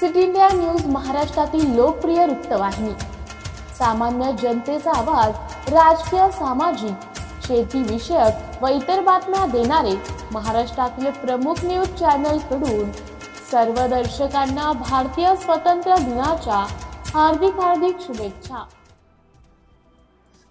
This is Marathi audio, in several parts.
सिटी इंडिया न्यूज महाराष्ट्रातील लोकप्रिय वृत्तवाहिनी. सामान्य जनतेचा आवाज राजकीय सामाजिक शेती विषयक व इतर बातम्या देणारे महाराष्ट्रातील प्रमुख न्यूज चॅनलकडून सर्व दर्शकांना भारतीय स्वातंत्र्य दिनाच्या हार्दिक हार्दिक शुभेच्छा.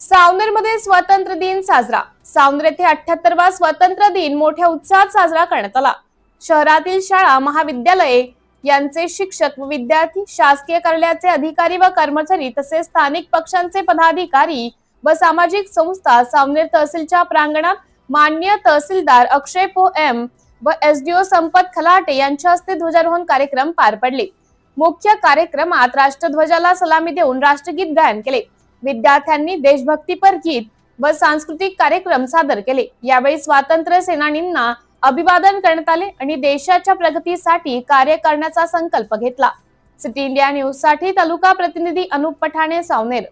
सावनेरमध्ये स्वातंत्र्य दिन साजरा. सावनेर येथे अठ्याहत्तरवा स्वातंत्र्य दिन मोठ्या उत्साहात साजरा करण्यात आला. शहरातील शाळा महाविद्यालये यांचे शिक्षक व विद्यार्थी शासकीय कार्यालयाचे अधिकारी व कर्मचारी तसेच स्थानिक पक्षांचे पदाधिकारी व सामाजिक संस्था सावनेर तहसीलच्या प्रांगणात मान्य तहसीलदार अक्षय पो एम व एसडीओ संपत खलाटे यांच्या हस्ते ध्वजारोहण कार्यक्रम पार पडले. मुख्य कार्यक्रमात राष्ट्रध्वजाला सलामी देऊन राष्ट्रगीत गायन केले. विद्यार्थ्यांनी देशभक्तीपर गीत व सांस्कृतिक कार्यक्रम सादर केले. यावेळी स्वातंत्र्य सेनानींना अभिवादन करण्यात आले आणि देशाच्या प्रगतीसाठी कार्य करण्याचा संकल्प घेतला. सिटी इंडिया न्यूजसाठी तालुका प्रतिनिधी अनुप पठाणे सावनेर.